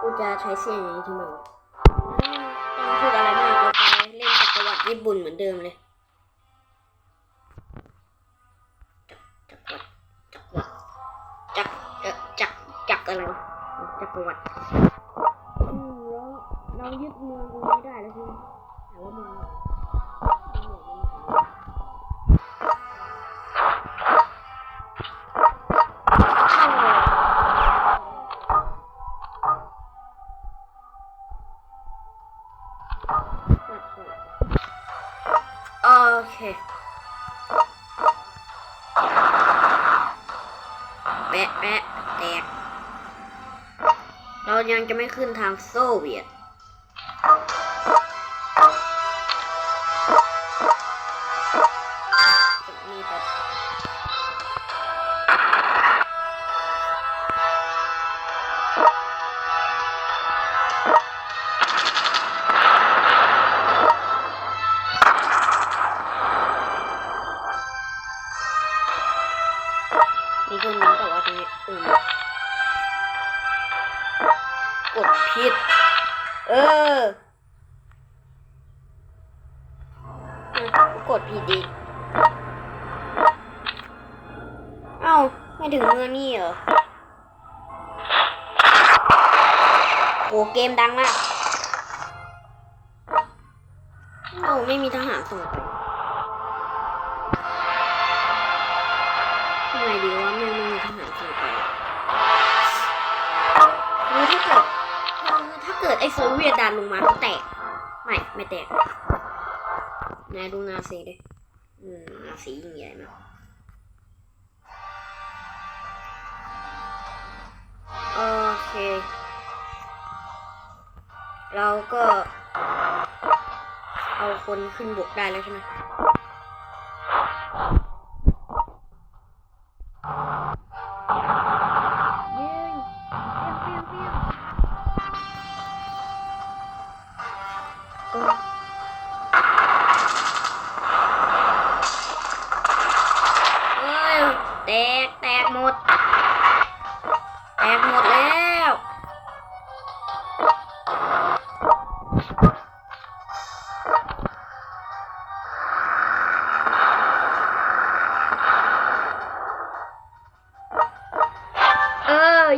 กูจะใช้เสียงอย่างนี้ทำไมวะต้องพูดอะไรมากเราไปเล่นจักรวรรดิญี่ปุ่นเหมือนเดิมเลยจักรวรรดิจักรวรรดิจักรจักรจักอะไรจักรวรรดิอืมแล้วเรายึดเมืองตรงนี้ได้แล้วใช่ไหมแต่ว่าเมือง แปะแปะแตก เรายังจะไม่ขึ้นทางโซเวียต กดผิดอีก เอ้า ไม่ถึงเมือนี่เหรอโหเกมดังมากเอ้าไม่มีทหารส่งไปทำไงดีวะไม่ไม่มีทหารส่งไปรือถ้าเกิดคือถ้าเกิดไอโซเวียตดันลงมาก็แตก ไม่ ไม่แตก นายดูนาสีดิอืมนาสียิ่งใหญ่มากโอเค เราก็ เอาคนขึ้นบกได้แล้วใช่ไหม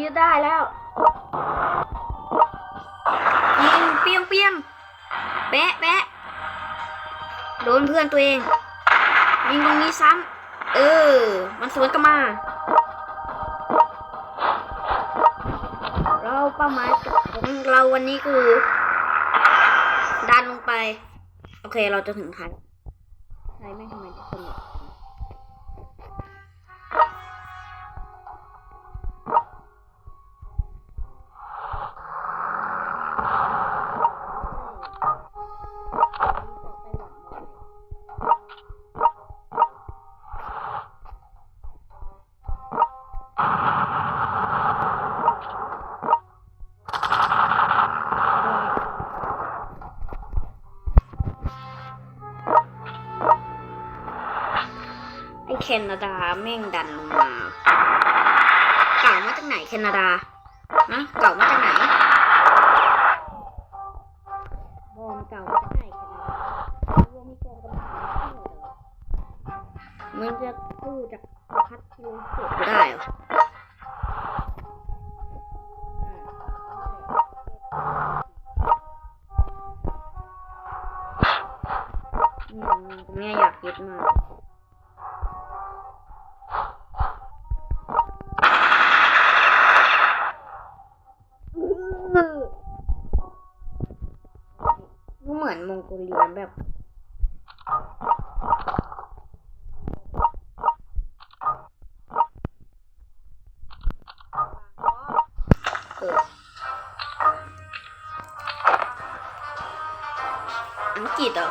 ยืดได้แล้ว ยิงเปี้ยงเปี้ยงแปะแปะโดนเพื่อนตัวเอง ยิงตรงนี้ซ้ำเออ มันสวนกลับมา เราเป้าหมายของเราวันนี้คือ ดันลงไป โอเคเราจะถึงไทยไทยไม่ทำไมทุกคน แคนาดาแม่งดันลงมาเก่ามาจากไหนแคนาดานะเก่ามาจากไหนบอมเก่ามาจากไหนแคนาดารวมมีกองกำลังที่เหรอมันจะสู้จากพัดคิวเกิดไม่ได้เหรออืมตรงเนี้ยอยากยึดมาก แบบอังกฤษเหรอ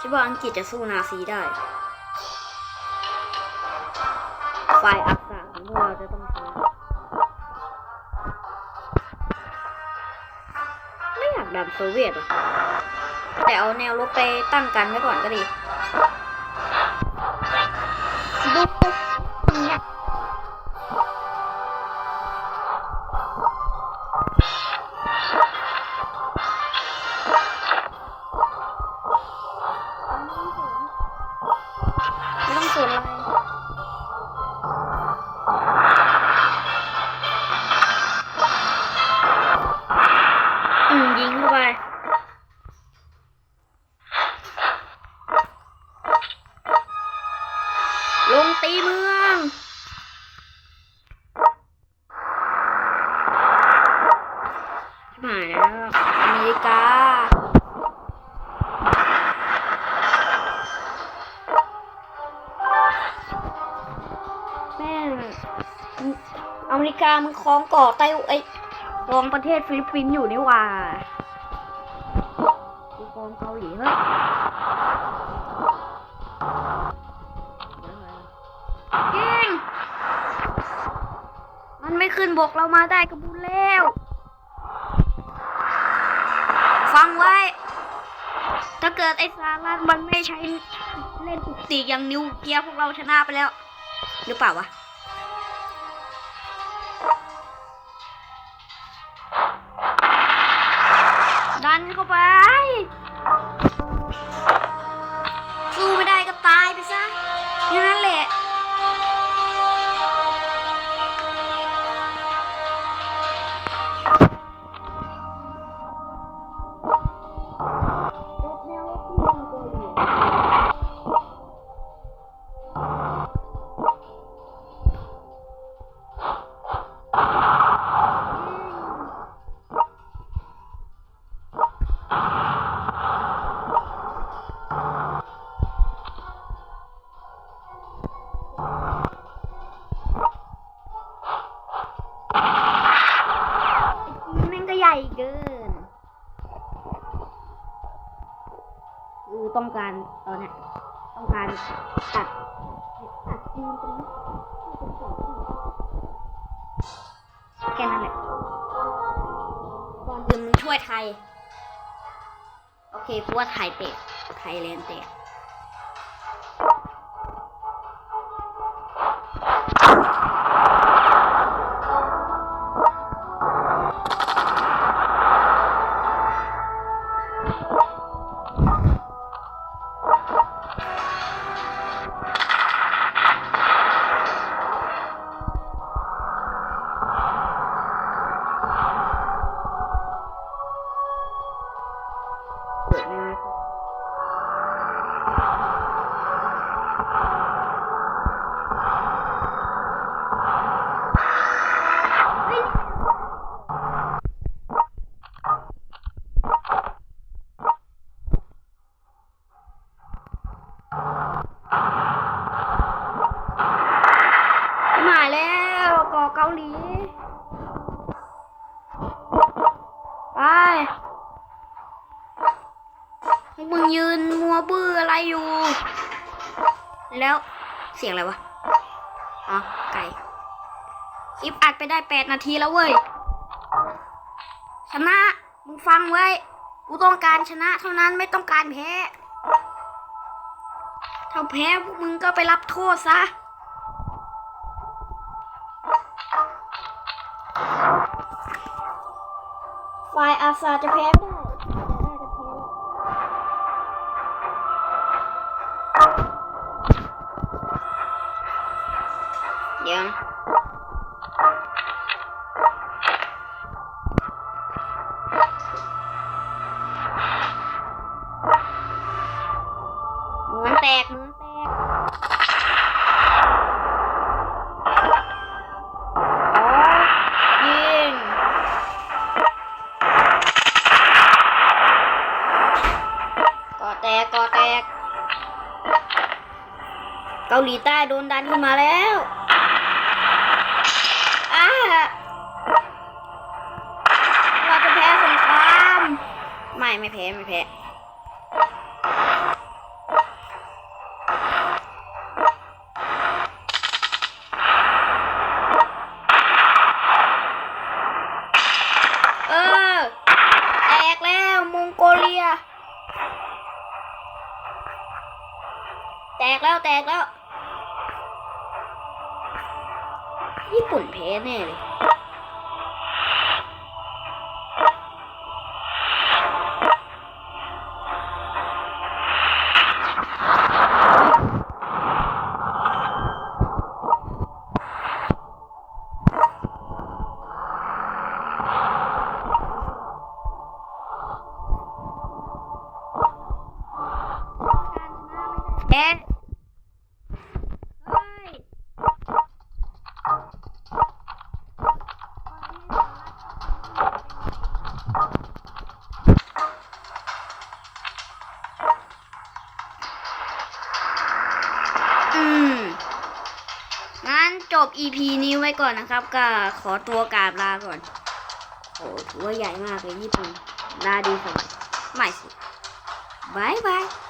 คิดว่าอังกฤษจะสู้นาซีได้ฝ่ายอักษะของพวกเราจะต้องชนะไม่อยากดันโซเวียตหรอ แต่เอาแนวลบไปตั้งกันไว้ก่อนก็ดีดูเนี่ยไม่ต้องสูนอะไร งมายแล้วอเมริกาแม่งอเมริกามันคล้องเกาะไต้ไอ้รองประเทศฟิลิปปินส์อยู่นี่ว่าคล้องเกาหลีเฮ้ย มันไม่ขึ้นบกเรามาได้ก็บุญแล้ว ฟังไว้ ถ้าเกิดไอ้สารัฐมันไม่ใช้เล่นอุกติกอย่างนิวเกียร์พวกเราชนะไปแล้ว หรือเปล่าวะ ต้องการตัดตัดจีนตรงนี้ให้เป็นสองที่แค่นั้นแหละก่อนอื่นมึงช่วยไทย โอเคกูว่าไทยเตะไทยแลนด์เตะ เกิดไม่ได้เฮ้ยมาแล้วกาะเกาหลี ยืนมัวบื้ออะไรอยู่ แล้วเสียงอะไรวะ อ๋อ ไก่ คลิปอัดไปได้แปดนาทีแล้วเว้ย ชนะ มึงฟังไว้ กูต้องการชนะเท่านั้นไม่ต้องการแพ้ ถ้าแพ้พวกมึงก็ไปรับโทษซะฝ่ายอาซาจะแพ้ไม่ได้าหลีใต้โดนดันขึ้นมาแล้วอ้าเราจะแพ้สงครามไม่ไม่แพ้ไม่แพ้เออแตกแล้วมองโกเลียแตกแล้ว ญี่ปุ่นแพ้แน่เลย บ EP นี้ไว้ก่อนนะครับ ก็ขอตัวกราบลาก่อน โอ้ถือว่าใหญ่มากเลยญี่ปุ่นลาดีสวัสดิ์ไม่สิบายบาย